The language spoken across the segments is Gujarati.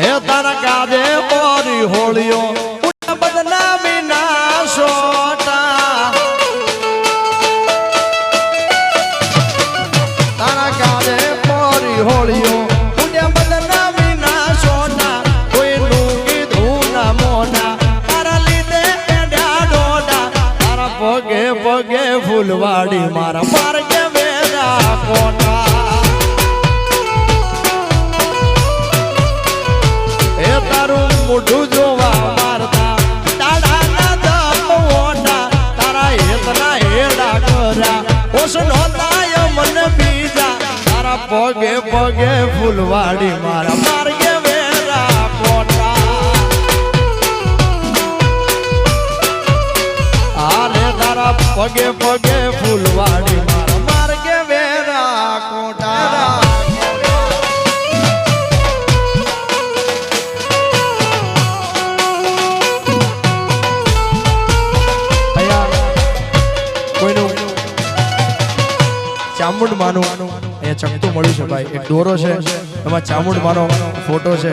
હે તારા કાજે ઓરી હોળિયો બદનામી ના સોટા તારા લીધે તારા પગે પગે ફૂલવાડી મારા માર્ગે મોઢું જોવા મારતા. તાળાના દમોટા તારા હેતના હેડા કર્યા ઓસનો તાય મન બીજા તારા પગે પગે ફૂલવાડી મારા માર્ગે વેરા કોટા આલે તારા પગે પગે ફૂલવાડી ચામુંડ માનું. અહીંયા ચકતું મળ્યું છે ભાઈ. એક દોરો છે. એમાં ચામુંડ માનો. ફોટો છે.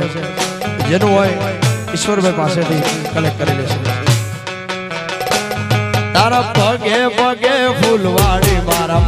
જેનું હોય ઈશ્વરભાઈ પાસેથી કલેક્ટ કરી લેશે. તારા પગે પગે ફૂલવાડી મારા